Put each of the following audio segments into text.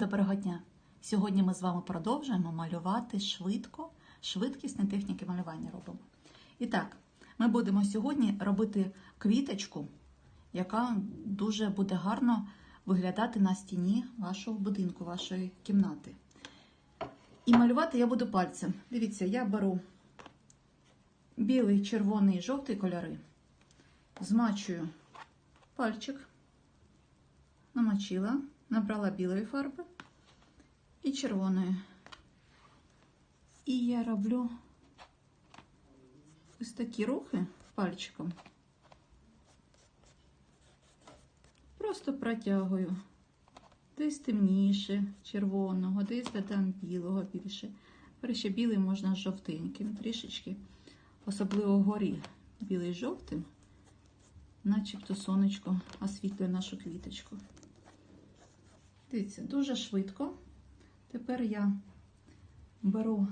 Доброго дня! Сьогодні ми з вами продовжуємо малювати швидко, швидкісні техніки малювання робимо. І так, ми будемо сьогодні робити квіточку, яка дуже буде гарно виглядати на стіні вашого будинку, вашої кімнати. І малювати я буду пальцем. Дивіться, я беру білий, червоний і жовтий кольори, змачую пальчик, намочила, набрала білої фарби і червоної. І я роблю ось такі рухи пальчиком. Просто протягую. Десь темніше червоного, десь додам білого більше. Перше білий можна з жовтеньким трішечки, особливо вгорі білий жовтим, начебто сонечко освітлює нашу квіточку. Дивіться, дуже швидко. Тепер я беру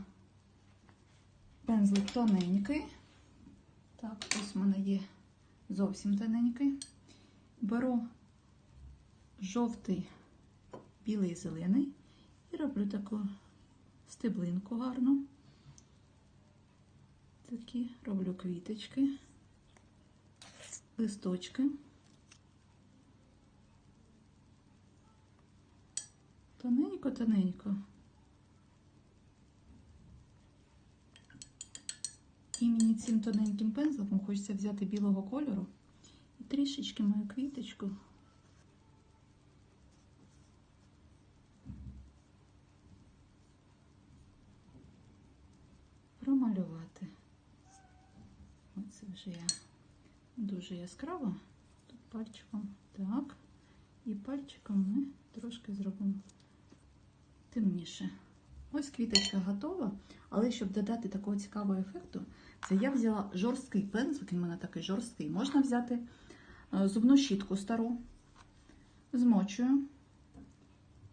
пензлик тоненький. Так, ось в мене є зовсім тоненький. Беру жовтий, білий, зелений і роблю таку стеблинку гарну. Такі роблю квіточки, листочки. Тоненько-тоненько. І мені цим тоненьким пензликом хочеться взяти білого кольору і трішечки мою квіточку. Промалювати. Оце вже я дуже яскраво. Тут пальчиком так. І пальчиком ми трошки зробимо темніше. Ось квіточка готова, але щоб додати такого цікавого ефекту, це я взяла жорсткий пензлик, він у мене такий жорсткий. Можна взяти е, зубну щітку стару, змочую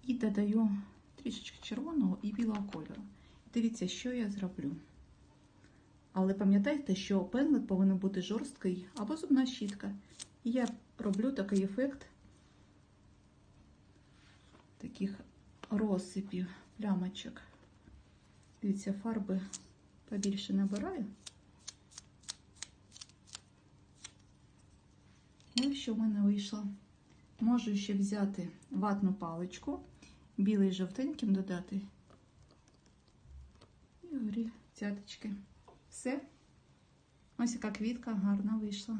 і додаю трішечки червоного і білого кольору. Дивіться, що я зроблю. Але пам'ятайте, що пензлик повинен бути жорсткий або зубна щітка. І я роблю такий ефект таких розсипів, плямочок. Дивіться, фарби побільше набираю. І що в мене вийшло. Можу ще взяти ватну паличку, білий жовтеньким додати. І горі цяточки. Все. Ось яка квітка гарна вийшла.